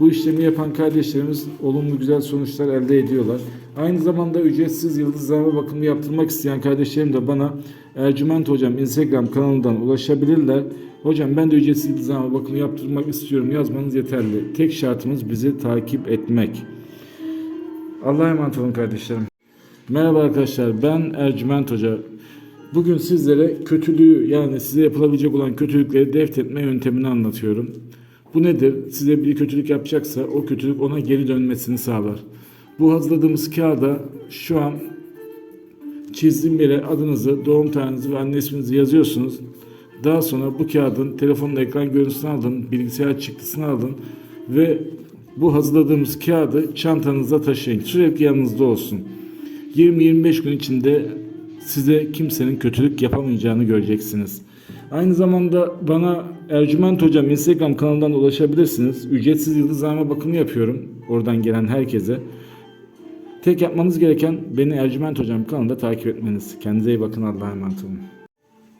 Bu işlemi yapan kardeşlerimiz olumlu güzel sonuçlar elde ediyorlar. Aynı zamanda ücretsiz yıldızlama bakımı yaptırmak isteyen kardeşlerim de bana Ercüment Hocam Instagram kanalından ulaşabilirler. Hocam ben de ücretsiz yıldızlama bakımı yaptırmak istiyorum yazmanız yeterli. Tek şartımız bizi takip etmek. Allah'a emanet olun kardeşlerim. Merhaba arkadaşlar ben Ercüment Hoca. Bugün sizlere kötülüğü yani size yapılabilecek olan kötülükleri deftetme yöntemini anlatıyorum. Bu nedir? Size bir kötülük yapacaksa o kötülük ona geri dönmesini sağlar. Bu hazırladığımız kağıda şu an çizdiğim yere adınızı, doğum tarihinizi ve anne isminizi yazıyorsunuz. Daha sonra bu kağıdın telefonun ekran görüntüsünü alın, bilgisayar çıktısını alın ve bu hazırladığımız kağıdı çantanızda taşıyın. Sürekli yanınızda olsun. 20-25 gün içinde size kimsenin kötülük yapamayacağını göreceksiniz. Aynı zamanda bana Ercüment Hocam Instagram kanalından ulaşabilirsiniz. Ücretsiz yıldızlama bakımı yapıyorum. Oradan gelen herkese. Tek yapmanız gereken beni Ercüment Hocam kanalında takip etmeniz. Kendinize iyi bakın. Allah'a emanet olun.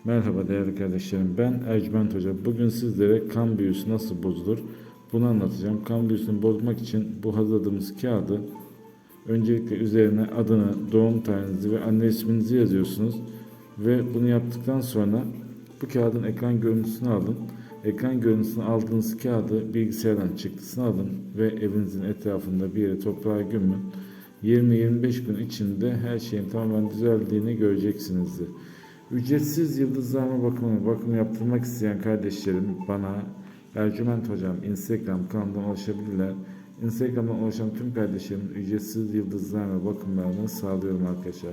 Merhaba değerli kardeşlerim. Ben Ercüment Hoca. Bugün sizlere kan büyüsü nasıl bozulur bunu anlatacağım. Kan büyüsünü bozmak için bu hazırladığımız kağıdı öncelikle üzerine adını, doğum tarihinizi ve anne isminizi yazıyorsunuz. Ve bunu yaptıktan sonra bu kağıdın ekran görüntüsünü alın. Ekran görüntüsünü aldığınız kağıdı bilgisayardan çıktısını alın ve evinizin etrafında bir yere toprağa gömün. 20-25 gün içinde her şeyin tamamen düzeldiğini göreceksinizdir. Ücretsiz yıldızlama bakımı, bakım yaptırmak isteyen kardeşlerim bana Ercüment Hocam Instagram kanalından ulaşabilirler. Instagram'dan ulaşan tüm kardeşlerimin ücretsiz yıldızlama bakımlarını sağlıyorum arkadaşlar.